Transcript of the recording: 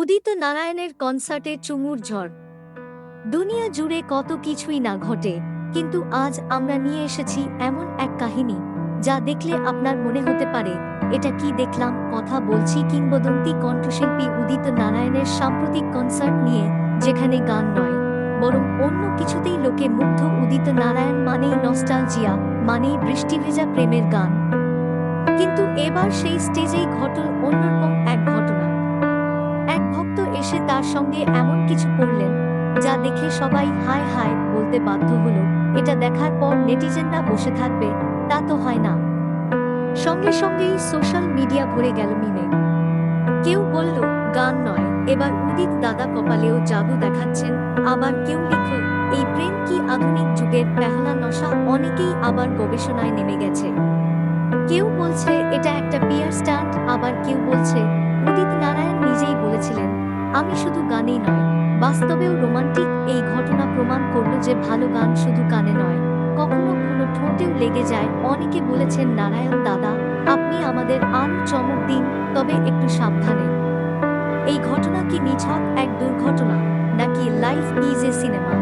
উদিত নারায়ণের কনসার্টে চুমুর ঝড়। দুনিয়া জুড়ে কত কিছুই না ঘটে, কিন্তু আজ আমরা নিয়ে এসেছি এমন এক কাহিনী, যা দেখলে আপনার মনে হতে পারে, এটা কি দেখলাম, কথা বলছি কিংবদন্তি কণ্ঠশিল্পী উদিত নারায়ণের সাম্প্রতিক কনসার্ট নিয়ে, যেখানে গান নয়, বরং অন্য কিছুতেই লোকে মুগ্ধ উদিত নারায়ণ মানেই নস্টালজিয়া মানেই বৃষ্টিভেজা প্রেমের গান। কিন্তু এবার সেই স্টেজেই ঘটল এসে তার সঙ্গে এমন কিছু করলেন, যা দেখে সবাই হায় হায় বলতে বাধ্য হলো। এটা দেখার পর নেটিজেনরা বসে থাকবে, তা তো হয় না। সঙ্গে সঙ্গেই সোশ্যাল মিডিয়া ভরে গেল মিমে। কেউ বলল, গান নয়, এবার উদিত দাদা কপালেও জাদু দেখাচ্ছেন। আবার কেউ লিখল এই প্রেম কি আধুনিক যুগের পেহলা নশা? অনেকেই আবার গবেষণায় নেমে গেছে। কেউ বলছে, এটা একটা পিয়ার স্ট্যান্ড আবার কেউ বলছে আমি শুধু গানেই নয়, বাস্তবেও রোমান্টিক এই ঘটনা প্রমাণ করল যে ভালো গান শুধু কানে নয়, কখনো কোনো ঠোঁটেও লেগে যায়। অনেকে বলেছেন, নারায়ণ দাদা, আপনি আমাদের আরও চমক দিন, তবে একটু সাবধানে। এই ঘটনা কি নিছক এক দুর্ঘটনা, নাকি লাইফ ইজ এ সিনেমা?